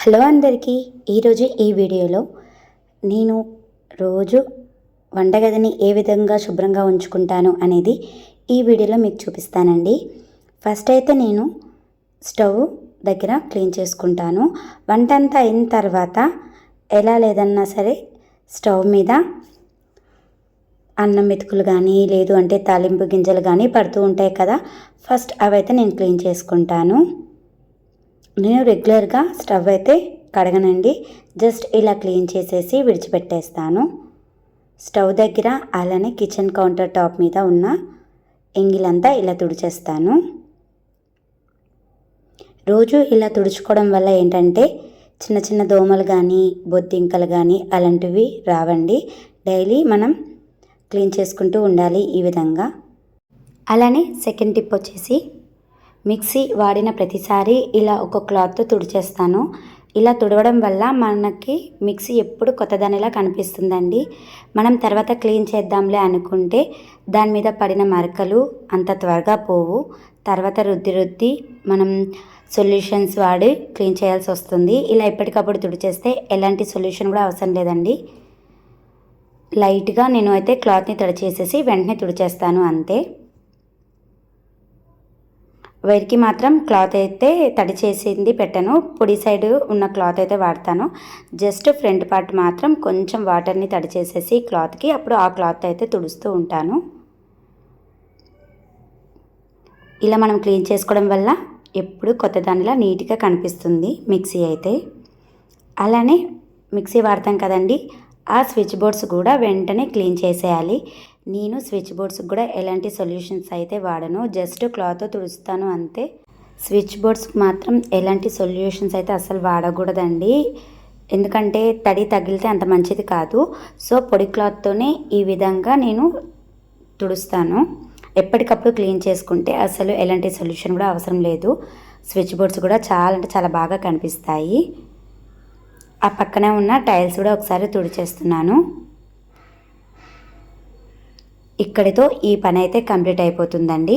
Hello అందరికీ. ఈరోజు ఈ వీడియోలో నేను రోజు వంటగదిని ఏ విధంగా శుభ్రంగా ఉంచుకుంటాను అనేది ఈ వీడియోలో మీకు చూపిస్తానండి. ఫస్ట్ అయితే నేను స్టవ్ దగ్గర క్లీన్ చేసుకుంటాను. వంట అంతా అయిన తర్వాత ఎలా లేదన్నా సరే స్టవ్ మీద అన్నం మెతుకులు కానీ లేదు అంటే తాలింపు గింజలు కానీ పడుతూ ఉంటాయి కదా. ఫస్ట్ అవైతే నేను క్లీన్ చేసుకుంటాను. నేను రెగ్యులర్గా స్టవ్ అయితే కడగనండి. జస్ట్ ఇలా క్లీన్ చేసేసి విడిచిపెట్టేస్తాను. స్టవ్ దగ్గర అలానే కిచెన్ కౌంటర్ టాప్ మీద ఉన్న ఎంగిలంతా ఇలా తుడిచేస్తాను. రోజు ఇలా తుడుచుకోవడం వల్ల ఏంటంటే చిన్న చిన్న దోమలు కానీ బొద్దింకలు కానీ అలాంటివి రావండి. డైలీ మనం క్లీన్ చేసుకుంటూ ఉండాలి ఈ విధంగా. అలానే సెకండ్ టిప్ వచ్చేసి మిక్సీ వాడిన ప్రతిసారి ఇలా ఒక క్లాత్తో తుడిచేస్తాను. ఇలా తుడవడం వల్ల మనకి మిక్సీ ఎప్పుడు కొత్తదానిలా కనిపిస్తుందండి. మనం తర్వాత క్లీన్ చేద్దాంలే అనుకుంటే దాని మీద పడిన మరకలు అంత త్వరగా పోవు. తర్వాత రుద్ది రుద్ది మనం సొల్యూషన్స్ వాడి క్లీన్ చేయాల్సి వస్తుంది. ఇలా ఎప్పటికప్పుడు తుడిచేస్తే ఎలాంటి సొల్యూషన్ కూడా అవసరం లేదండి. లైట్గా నేను అయితే క్లాత్ని తడిచేసేసి వెంటనే తుడిచేస్తాను అంతే. వైర్కి మాత్రం క్లాత్ అయితే తడి చేసింది పెట్టాను. పొడి సైడ్ ఉన్న క్లాత్ అయితే వాడతాను. జస్ట్ ఫ్రంట్ పార్ట్ మాత్రం కొంచెం వాటర్ని తడి చేసేసి క్లాత్కి అప్పుడు ఆ క్లాత్ అయితే తుడుస్తూ ఉంటాను. ఇలా మనం క్లీన్ చేసుకోవడం వల్ల ఎప్పుడు కొత్త దానిలా నీట్గా కనిపిస్తుంది మిక్సీ అయితే. అలానే మిక్సీ వాడతాం కదండి ఆ స్విచ్ బోర్డ్స్ కూడా వెంటనే క్లీన్ చేసేయాలి. నేను స్విచ్ బోర్డ్స్ కూడా ఎలాంటి సొల్యూషన్స్ అయితే వాడను. జస్ట్ క్లాత్ తుడుస్తాను అంతే. స్విచ్ బోర్డ్స్కి మాత్రం ఎలాంటి సొల్యూషన్స్ అయితే అసలు వాడకూడదండి. ఎందుకంటే తడి తగిలితే అంత మంచిది కాదు. సో పొడి క్లాత్తోనే ఈ విధంగా నేను తుడుస్తాను. ఎప్పటికప్పుడు క్లీన్ చేసుకుంటే అసలు ఎలాంటి సొల్యూషన్ కూడా అవసరం లేదు. స్విచ్ బోర్డ్స్ కూడా చాలా అంటే చాలా బాగా కనిపిస్తాయి. ఆ పక్కనే ఉన్న టైల్స్ కూడా ఒకసారి తుడిచేస్తున్నాను. ఇక్కడితో ఈ పని అయితే కంప్లీట్ అయిపోతుందండి.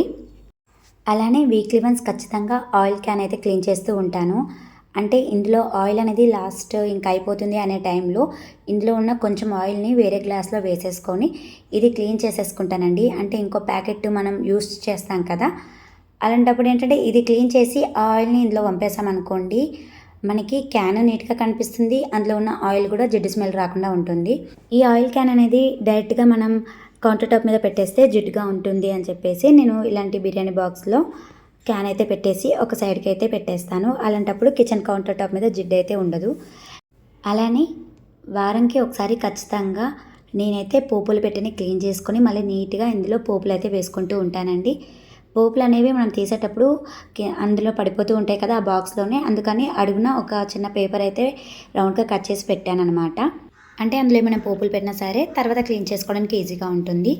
అలానే వీక్లీ వన్స్ ఖచ్చితంగా ఆయిల్ క్యాన్ అయితే క్లీన్ చేస్తూ ఉంటాను. అంటే ఇందులో ఆయిల్ అనేది లాస్ట్ ఇంకా అయిపోతుంది అనే టైంలో ఇందులో ఉన్న కొంచెం ఆయిల్ని వేరే గ్లాస్లో వేసేసుకొని ఇది క్లీన్ చేసేసుకుంటానండి. అంటే ఇంకో ప్యాకెట్ మనం యూస్ చేస్తాం కదా. అలాంటప్పుడు ఏంటంటే ఇది క్లీన్ చేసి ఆయిల్ని ఇందులో పంపేసామనుకోండి మనకి క్యాన్ నీట్గా కనిపిస్తుంది. అందులో ఉన్న ఆయిల్ కూడా జిడ్డు స్మెల్ రాకుండా ఉంటుంది. ఈ ఆయిల్ క్యాన్ అనేది డైరెక్ట్గా మనం కౌంటర్ టాప్ మీద పెట్టేస్తే జిడ్డుగా ఉంటుంది అని చెప్పేసి నేను ఇలాంటి బిర్యానీ బాక్స్లో క్యాన్ అయితే పెట్టేసి ఒక సైడ్కి అయితే పెట్టేస్తాను. అలాంటప్పుడు కిచెన్ కౌంటర్ టాప్ మీద జిడ్డు అయితే ఉండదు. అలానే వారంకి ఒకసారి ఖచ్చితంగా నేనైతే పోపులు పెట్టిని క్లీన్ చేసుకొని మళ్ళీ నీట్గా ఇందులో పోపులు అయితే వేసుకుంటూ ఉంటానండి. పోపులు అనేవి మనం తీసేటప్పుడు అందులో పడిపోతూ ఉంటాయి కదా ఆ బాక్స్లోనే. అందుకని అడుగున ఒక చిన్న పేపర్ అయితే రౌండ్గా కట్ చేసి పెట్టాను అనమాట అంటే అందులో ఏమైనా పోపులు పెట్టినా సరే తర్వాత క్లీన్ చేసుకోవడానికి ఈజీగా ఉంటుంది.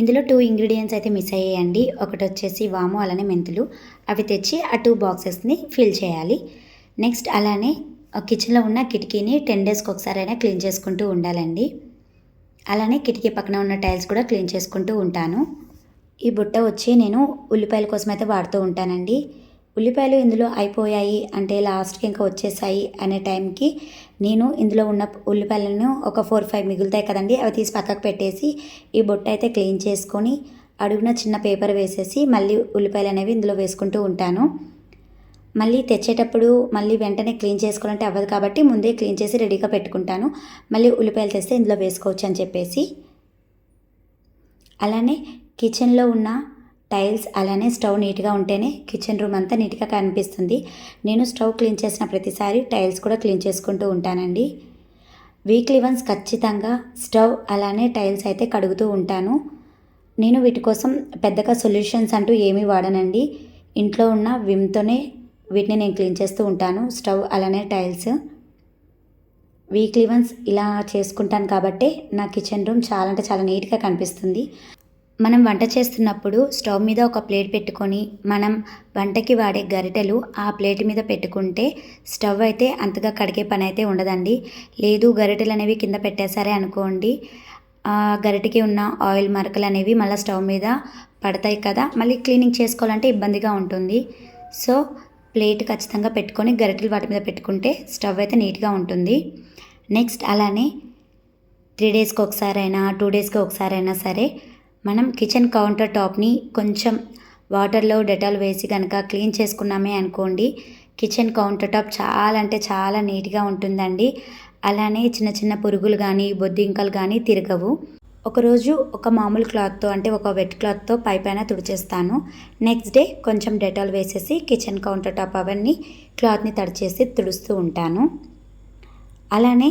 ఇందులో టూ ఇంగ్రీడియంట్స్ అయితే మిస్ అయ్యాయండి. ఒకటి వచ్చేసి వాము అలానే మెంతులు. అవి తెచ్చి ఆ టూ బాక్సెస్ని ఫిల్ చేయాలి. నెక్స్ట్ అలానే కిచెన్లో ఉన్న కిటికీని టెన్ డేస్కి ఒకసారి అయినా క్లీన్ చేసుకుంటూ ఉండాలండి. అలానే కిటికీ పక్కన ఉన్న టైల్స్ కూడా క్లీన్ చేసుకుంటూ ఉంటాను. ఈ బుట్ట వచ్చి నేను ఉల్లిపాయల కోసం అయితే వాడుతూ ఉంటానండి. ఉల్లిపాయలు ఇందులో అయిపోయాయి అంటే లాస్ట్కి ఇంకా వచ్చేసాయి అనే టైంకి నేను ఇందులో ఉన్న ఉల్లిపాయలను ఒక ఫోర్ ఫైవ్ మిగులుతాయి కదండి అవి తీసి పక్కకు పెట్టేసి ఈ బొట్ట అయితే క్లీన్ చేసుకొని అడుగున చిన్న పేపర్ వేసేసి మళ్ళీ ఉల్లిపాయలు అనేవి ఇందులో వేసుకుంటూ ఉంటాను. మళ్ళీ తెచ్చేటప్పుడు మళ్ళీ వెంటనే క్లీన్ చేసుకోవాలంటే అవ్వదు కాబట్టి ముందే క్లీన్ చేసి రెడీగా పెట్టుకుంటాను. మళ్ళీ ఉల్లిపాయలు తెస్తే ఇందులో వేసుకోవచ్చు అని చెప్పేసి. అలానే కిచెన్లో ఉన్న టైల్స్ అలానే స్టవ్ నీట్గా ఉంటేనే కిచెన్ రూమ్ అంతా నీట్గా కనిపిస్తుంది. నేను స్టవ్ క్లీన్ చేసిన ప్రతిసారి టైల్స్ కూడా క్లీన్ చేసుకుంటూ ఉంటానండి. వీక్లీ వన్స్ ఖచ్చితంగా స్టవ్ అలానే టైల్స్ అయితే కడుగుతూ ఉంటాను. నేను వీటి కోసం పెద్దగా సొల్యూషన్స్ అంటూ ఏమీ వాడనండి. ఇంట్లో ఉన్న విమ్తోనే వీటిని నేను క్లీన్ చేస్తూ ఉంటాను స్టవ్ అలానే టైల్స్. వీక్లీ వన్స్ ఇలా చేసుకుంటాను కాబట్టి నా కిచెన్ రూమ్ చాలా అంటే చాలా నీట్గా కనిపిస్తుంది. మనం వంట చేస్తున్నప్పుడు స్టవ్ మీద ఒక ప్లేట్ పెట్టుకొని మనం వంటకి వాడే గరిటెలు ఆ ప్లేట్ మీద పెట్టుకుంటే స్టవ్ అయితే అంతగా కడిగే పని అయితే ఉండదండి. లేదు గరిటెలు అనేవి కింద పెట్టేశారే అనుకోండి. గరిటకి ఉన్న ఆయిల్ మరకలు అనేవి మళ్ళీ స్టవ్ మీద పడతాయి కదా మళ్ళీ క్లీనింగ్ చేసుకోవాలంటే ఇబ్బందిగా ఉంటుంది. సో ప్లేట్ ఖచ్చితంగా పెట్టుకొని గరిటెలు వాటి మీద పెట్టుకుంటే స్టవ్ అయితే నీట్గా ఉంటుంది. నెక్స్ట్ అలానే త్రీ డేస్కి ఒకసారైనా టూ డేస్కి ఒకసారైనా సరే మనం కిచెన్ కౌంటర్ టాప్ని కొంచెం వాటర్లో డెటాల్ వేసి కనుక క్లీన్ చేసుకున్నామే అనుకోండి కిచెన్ కౌంటర్ టాప్ చాలా అంటే చాలా నీట్గా ఉంటుందండి. అలానే చిన్న చిన్న పురుగులు కానీ బొద్దింకలు కానీ తిరగవు. ఒకరోజు ఒక మామూలు క్లాత్తో అంటే ఒక వెట్ క్లాత్తో పై పైన తుడిచేస్తాను. నెక్స్ట్ డే కొంచెం డెటాల్ వేసేసి కిచెన్ కౌంటర్ టాప్ అవన్నీ క్లాత్ని తడిచేసి తుడుస్తూ ఉంటాను. అలానే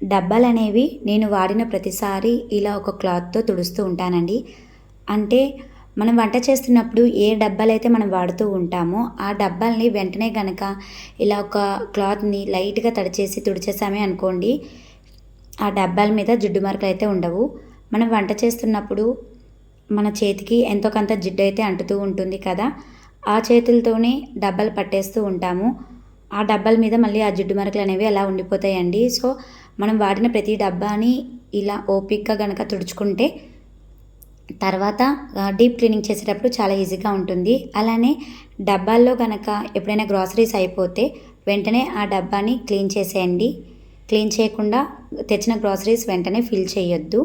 డబ్బాలు అనేవి నేను వాడిన ప్రతిసారి ఇలా ఒక క్లాత్తో తుడుస్తూ ఉంటానండి. అంటే మనం వంట చేస్తున్నప్పుడు ఏ డబ్బాలైతే మనం వాడుతూ ఉంటామో ఆ డబ్బాల్ని వెంటనే కనుక ఇలా ఒక క్లాత్ని లైట్గా తడిచేసి తుడిచేసామే అనుకోండి ఆ డబ్బాల మీద జిడ్డు మార్కులు అయితే ఉండవు. మనం వంట చేస్తున్నప్పుడు మన చేతికి ఎంతో కొంత జిడ్డు అయితే అంటుతూ ఉంటుంది కదా ఆ చేతులతోనే డబ్బాలు పట్టేస్తూ ఉంటాము. ఆ డబ్బాల మీద మళ్ళీ ఆ జిడ్డు మరకలు అనేవి అలా ఉండిపోతాయండి. సో మనం వాడిన ప్రతి డబ్బాని ఇలా ఓపిక్గా కనుక తుడుచుకుంటే తర్వాత డీప్ క్లీనింగ్ చేసేటప్పుడు చాలా ఈజీగా ఉంటుంది. అలానే డబ్బాల్లో కనుక ఎప్పుడైనా గ్రాసరీస్ అయిపోతే వెంటనే ఆ డబ్బాని క్లీన్ చేసేయండి. క్లీన్ చేయకుండా తెచ్చిన గ్రాసరీస్ వెంటనే ఫిల్ చేయొద్దు.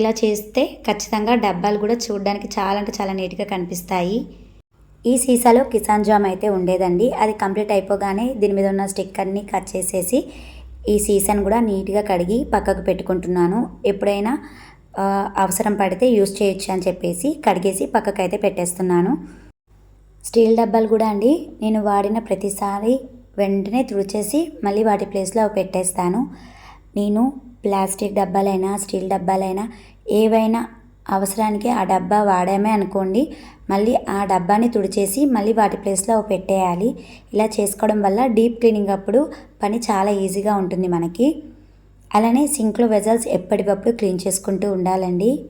ఇలా చేస్తే ఖచ్చితంగా డబ్బాలు కూడా చూడడానికి చాలా అంటే చాలా నీట్గా కనిపిస్తాయి. ఈ సీసాలో కిసాన్ జామ్ అయితే ఉండేదండి. అది కంప్లీట్ అయిపోగానే దీని మీద ఉన్న స్టిక్కర్ని కట్ చేసేసి ఈ సీసన్ కూడా నీట్గా కడిగి పక్కకు పెట్టుకుంటున్నాను. ఎప్పుడైనా అవసరం పడితే యూస్ చేయొచ్చు అని చెప్పేసి కడిగేసి పక్కకు అయితే పెట్టేస్తున్నాను. స్టీల్ డబ్బాలు కూడా అండి నేను వాడిన ప్రతిసారి వెంటనే తుడిచేసి మళ్ళీ వాటి ప్లేస్లో పెట్టేస్తాను. నేను ప్లాస్టిక్ డబ్బాలైనా స్టీల్ డబ్బాలైనా ఏవైనా అవసరానికి ఆ డబ్బా వాడామే అనుకోండి. మళ్ళీ ఆ డబ్బాని తుడిచేసి మళ్ళీ వాటి ప్లేస్లో పెట్టేయాలి. ఇలా చేసుకోవడం వల్ల డీప్ క్లీనింగ్ అప్పుడు పని చాలా ఈజీగా ఉంటుంది మనకి. అలానే సింక్లో వెజల్స్ ఎప్పటికప్పుడు క్లీన్ చేసుకుంటూ ఉండాలండి.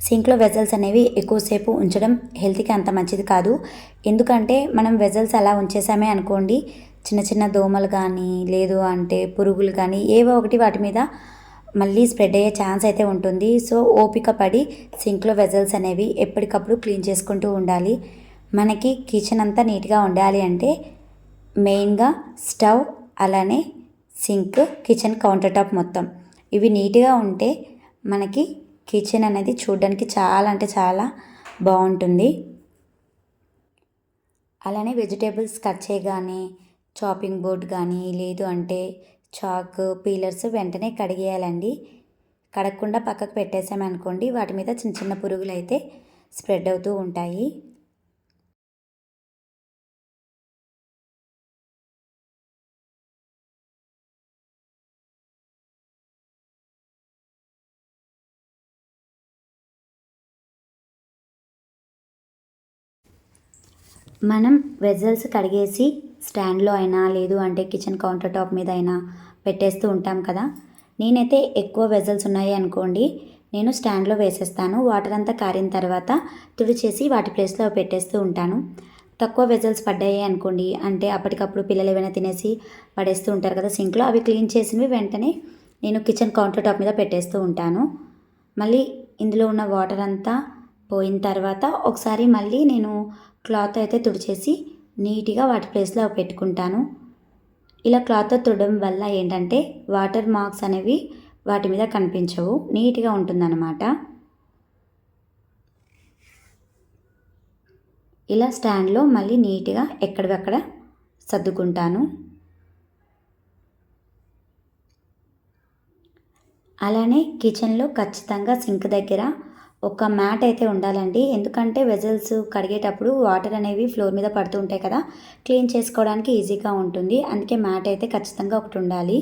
సింక్లో వెజల్స్ అనేవి ఎక్కువసేపు ఉంచడం హెల్త్కి అంత మంచిది కాదు. ఎందుకంటే మనం వెజల్స్ అలా ఉంచేసామే అనుకోండి. చిన్న చిన్న దోమలు కానీ లేదు అంటే పురుగులు కానీ ఏవో ఒకటి వాటి మీద మళ్ళీ స్ప్రెడ్ అయ్యే ఛాన్స్ అయితే ఉంటుంది. సో ఓపిక పడి సింక్లో వెజల్స్ అనేవి ఎప్పటికప్పుడు క్లీన్ చేసుకుంటూ ఉండాలి. మనకి కిచెన్ అంతా నీట్గా ఉండాలి అంటే మెయిన్గా స్టవ్ అలానే సింక్ కిచెన్ కౌంటర్ టాప్ మొత్తం. ఇవి నీట్గా ఉంటే మనకి కిచెన్ అనేది చూడడానికి చాలా అంటే చాలా బాగుంటుంది. అలానే వెజిటేబుల్స్ కట్ చేయగానే చాపింగ్ బోర్డ్ కానీ లేదు అంటే చాక్ పీలర్స్ వెంటనే కడిగేయాలండి. కడగకుండా పక్కకు పెట్టేసామనుకోండి వాటి మీద చిన్న చిన్న పురుగులు అయితే స్ప్రెడ్ అవుతూ ఉంటాయి. మనం వెజల్స్ కడిగేసి స్టాండ్లో అయినా లేదు అంటే కిచెన్ కౌంటర్ టాప్ మీద అయినా పెట్టేస్తూ ఉంటాం కదా. నేనైతే ఎక్కువ వెజల్స్ ఉన్నాయి అనుకోండి నేను స్టాండ్లో వేసేస్తాను. వాటర్ అంతా కారిన తర్వాత తుడిచేసి వాటి ప్లేస్లో పెట్టేస్తూ ఉంటాను. తక్కువ వెజల్స్ పడ్డాయి అనుకోండి అంటే అప్పటికప్పుడు పిల్లలు ఏమైనా తినేసి పడేస్తూ ఉంటారు కదా సింక్లో అవి క్లీన్ చేసినవి వెంటనే నేను కిచెన్ కౌంటర్ టాప్ మీద పెట్టేస్తూ ఉంటాను. మళ్ళీ ఇందులో ఉన్న వాటర్ అంతా పోయిన తర్వాత ఒకసారి మళ్ళీ నేను క్లాత్ అయితే తుడిచేసి నీట్గా వాటి ప్లేస్లో పెట్టుకుంటాను. ఇలా క్లాత్తో తుడడం వల్ల ఏంటంటే వాటర్ మార్క్స్ అనేవి వాటి మీద కనిపించవు. నీట్గా ఉంటుందన్నమాట. ఇలా స్టాండ్లో మళ్ళీ నీట్గా ఎక్కడికక్కడ సర్దుకుంటాను. అలానే కిచెన్లో ఖచ్చితంగా సింక్ దగ్గర ఒక మ్యాట్ అయితే ఉండాలండి. ఎందుకంటే వెజల్స్ కడిగేటప్పుడు వాటర్ అనేవి ఫ్లోర్ మీద పడుతూ ఉంటాయి కదా క్లీన్ చేసుకోవడానికి ఈజీగా ఉంటుంది. అందుకే మ్యాట్ అయితే ఖచ్చితంగా ఒకటి ఉండాలి.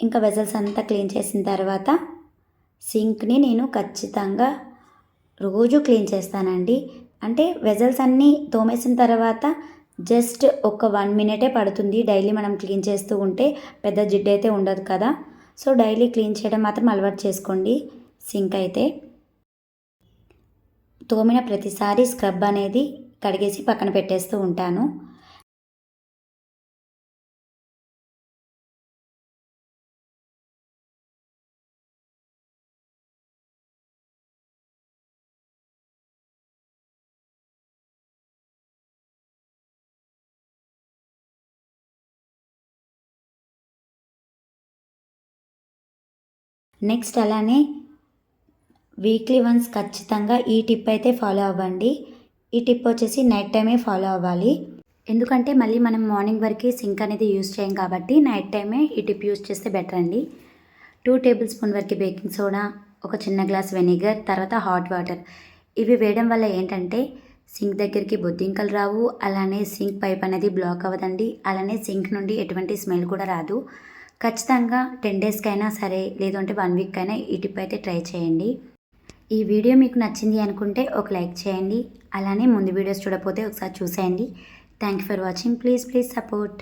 ఇంకా వెజల్స్ అంతా క్లీన్ చేసిన తర్వాత సింక్ని నేను ఖచ్చితంగా రోజు క్లీన్ చేస్తానండి. అంటే వెజల్స్ అన్నీ తోమేసిన తర్వాత జస్ట్ ఒక వన్ మినిటే పడుతుంది డైలీ మనం క్లీన్ చేస్తూ ఉంటే పెద్ద జిడ్డు అయితే ఉండదు కదా. సో డైలీ క్లీన్ చేయడం మాత్రం అలవాటు చేసుకోండి. సింక్ అయితే తోమిన ప్రతిసారి స్క్రబ్ అనేది కడిగేసి పక్కన పెట్టేస్తూ ఉంటాను. నెక్స్ట్ అలానే వీక్లీ వన్స్ ఖచ్చితంగా ఈ టిప్ అయితే ఫాలో అవ్వండి. ఈ టిప్ వచ్చేసి నైట్ టైమే ఫాలో అవ్వాలి. ఎందుకంటే మళ్ళీ మనం మార్నింగ్ వరకు సింక్ అనేది యూస్ చేయం కాబట్టి నైట్ టైమే ఈ టిప్ యూస్ చేస్తే బెటర్ అండి. టూ టేబుల్ స్పూన్ వరకు బేకింగ్ సోడా ఒక చిన్న గ్లాస్ వెనిగర్ తర్వాత హాట్ వాటర్ ఇవి వేయడం వల్ల ఏంటంటే సింక్ దగ్గరికి బొద్దింకలు రావు అలానే సింక్ పైప్ అనేది బ్లాక్ అవ్వదండి. అలానే సింక్ నుండి ఎటువంటి స్మెల్ కూడా రాదు. ఖచ్చితంగా టెన్ డేస్కైనా సరే లేదంటే వన్ వీక్ అయినా ఈ టిప్ అయితే ట్రై చేయండి. ఈ వీడియో మీకు నచ్చింది అనుకుంటే ఒక లైక్ చేయండి. అలానే ముందు వీడియోస్ చూడకపోతే ఒకసారి చూసేయండి. Thank you for watching please please support